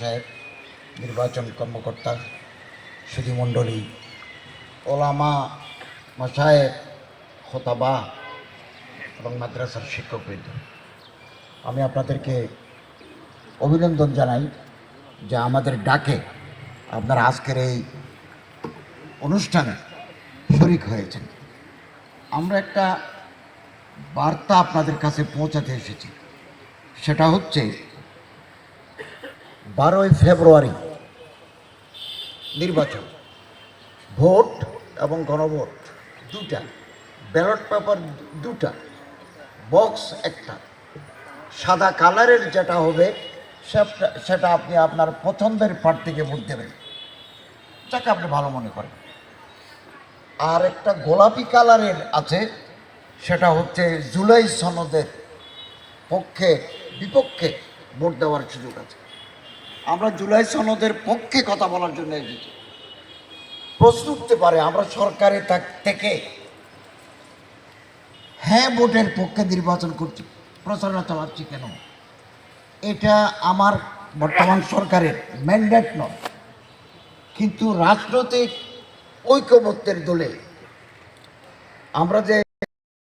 সাহেব নির্বাচন কর্মকর্তা সুধীমণ্ডলী ওলামা মশায়েব খোতাবা এবং মাদ্রাসার শিক্ষকবৃন্দ। আমি আপনাদেরকে অভিনন্দন জানাই যে আমাদের ডাকে আপনারা আজকের এই অনুষ্ঠানে শরিক হয়েছেন। আমরা একটা বার্তা আপনাদের কাছে পৌঁছাতে এসেছি। সেটা হচ্ছে বারোই ফেব্রুয়ারি নির্বাচন। ভোট এবং গণভোট দুটা ব্যালট পেপার দুটা বক্স একটা। সাদা কালারের যেটা হবে সেটা- আপনি আপনার পছন্দের প্রার্থীকে ভোট দেবেন। যাকে আপনি ভালো মনে করেন। আর একটা গোলাপি কালারের আছে, সেটা হচ্ছে জুলাই সনদের পক্ষে, বিপক্ষে ভোট দেওয়ার সুযোগ আছে। আমরা জুলাই সনদের পক্ষে কথা বলার জন্য এসেছি প্রশ্ন উঠতে পারে, আমরা সরকারে থেকে হ্যাঁ ভোটের পক্ষে নির্বাচন করছি, প্রচারণা চালাচ্ছি কেন? এটা আমার বর্তমান সরকারের ম্যান্ডেট নয়। কিন্তু রাজনৈতিক ঐক্যমত্যের দলে আমরা যে